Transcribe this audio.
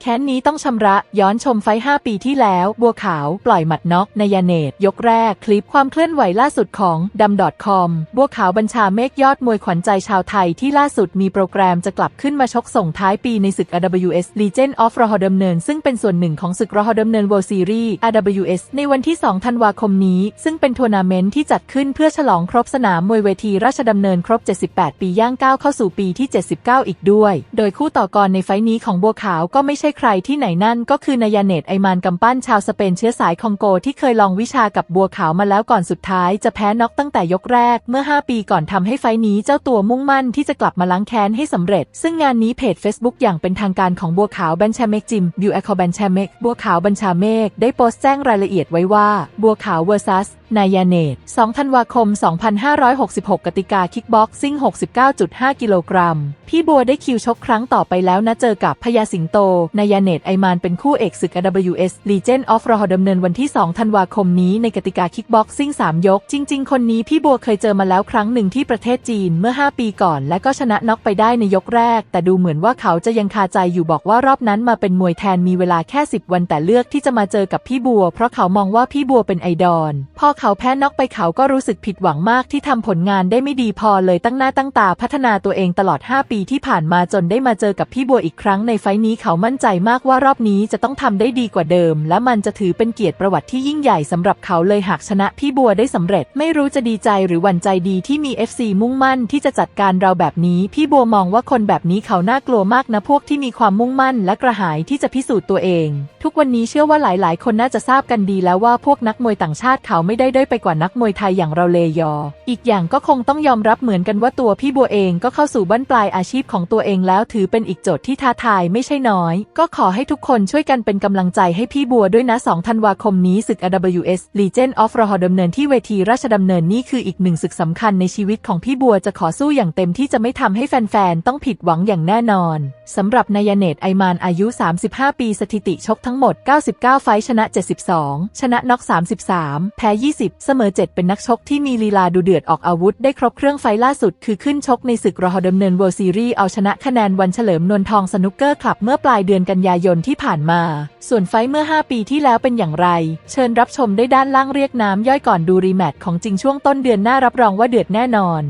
แค้นนี้ต้องชำระย้อนชมไฟ 5 ปีที่แล้ว บัวขาวปล่อยหมัดน็อกนายาเนตยกแรกคลิปความเคลื่อนไหวล่าสุดของดำ .com บัวขาวบัญชาเมฆยอดมวยขวัญใจชาวไทยที่ล่าสุดมีโปรแกรมจะกลับขึ้นมาชกส่งท้ายปีในศึก RWS Legend of รอฮอดำเนิน ซึ่งเป็นส่วนหนึ่งของศึกรอฮอดำเนิน World Series RWS ในวันที่ 2 ธันวาคมนี้ ซึ่งเป็นทัวร์นาเมนต์ที่จัดขึ้นเพื่อฉลองครบสนามมวยเวทีราชดำเนินครบ 78 ปีย่างก้าวเข้าสู่ปีที่ 79 อีกด้วย โดยคู่ต่อกรในไฟท์นี้ของบัวขาวก็ไม่ใช่ใครที่ไหนนั่นก็คือนายาเนตไอมานกำปั้นชาวสเปนเชื้อสายคองโกที่เคยลองวิชากับบัวขาวมาแล้วก่อนสุดท้ายจะแพ้น็อกตั้งแต่ยกแรกเมื่อ 5 ปีก่อนทำให้ไฟท์นี้เจ้าตัวมุ่งมั่นที่จะกลับมาล้างแค้นให้สำเร็จ ซึ่งงานนี้เพจ Facebook อย่างเป็นทางการของบัวขาวแบัญชาเมกจิมบิวแอคอบัญชาเมกบัวขาวบัญชาเมกได้โพสต์แจ้งรายละเอียดไว้ว่าบัวขาว vs นายาเนต2ธันวาคม 2566 กติกาคิกบ็อกซิ่ง 69.5 กิโลกรัม พี่บัวได้คิวชกครั้งต่อไปแล้วนะเจอกับพญาสิงโต นายาเนตไอมานเป็นคู่เอกศึก AWS Legend of รอดำเนินวันที่ 2 ธันวาคมนี้ในกติกาคิกบ็อกซิ่ง 3 ยก จริง ๆ คนนี้พี่บัวเคยเจอมาแล้วครั้งหนึ่งที่ประเทศจีนเมื่อ 5 ปีก่อน และก็ชนะน็อกไปได้ในยกแรก แต่ดูเหมือนว่าเขาจะยังคาใจอยู่บอกว่ารอบนั้นมาเป็นมวยแทนมีเวลาแค่ 10 วันแต่เลือกที่จะมาเจอกับพี่บัว เพราะเขามองว่าพี่บัวเป็นไอดอลพอเขาแพ้น็อกไปเขาก็รู้สึกผิดหวังมากที่ทำผลงานได้ไม่ดีพอเลยตั้งหน้าตั้งตาพัฒนาตัวเองตลอด 5 ปีที่ผ่านมาจนได้มาเจอกับพี่บัวอีกครั้งในไฟท์นี้เขามั่นใจมากว่ารอบนี้จะต้องทำได้ดีกว่าเดิม และมันจะถือเป็นเกียรติประวัติที่ยิ่งใหญ่สำหรับเขาเลยหากชนะพี่บัวได้สำเร็จ ไม่รู้จะดีใจหรือหวั่นใจดีที่มี FC มุ่งมั่นที่จะจัดการเราแบบนี้ พี่บัวมองว่าคนแบบนี้เขาน่ากลัวมากนะพวกที่มีความมุ่งมั่น และกระหายที่จะพิสูจน์ตัวเอง ทุกวันนี้เชื่อว่าหลาย ๆ คนน่าจะทราบกันดีแล้วว่าพวกนักมวยต่างชาติเขาไม่ได้ได้ด้อยไปกว่านักมวยไทยอย่างเราเลยยอ อีกอย่างก็คงต้องยอมรับเหมือนกันว่าตัวพี่บัวเองก็เข้าสู่บั้นปลายอาชีพของตัวเองแล้วถือเป็นอีกโจทย์ที่ท้าทายไม่ใช่น้อย ก็ขอให้ทุกคนช่วยกันเป็นกำลังใจให้พี่บัวด้วยนะ2ธันวาคมนี้ศึก AWS Legend of รอดำเนินที่เวทีราชดำเนินนี่คืออีกหนึ่งศึกสำคัญในชีวิตของพี่บัวจะขอสู้อย่างเต็มที่จะไม่ทำให้แฟนๆต้องผิดหวังอย่างแน่นอนสำหรับนายเนตไอมานอายุ 35 ปีสถิติชกทั้งหมด 99 ไฟชนะ 72 ชนะน็อก 33 แพ้ 20เสมอ 7 เป็นนักชกที่มีลีลาดูเดือดออกอาวุธได้ครบเครื่องไฟล่าสุดคือขึ้นชกในศึกรอดำเนินเวิลด์ซีรีส์เอาชนะคะแนนวันเฉลิมนวลทองสนุกเกอร์คลับเมื่อปลายเดือนกันยายนที่ผ่านมา ส่วนไฟล์เมื่อ 5 ปีที่แล้วเป็นอย่างไร เชิญรับชมได้ด้านล่างเรียกน้ำย่อยก่อนดูรีแมตช์ของจริงช่วงต้นเดือนหน้ารับรองว่าเดือดแน่นอน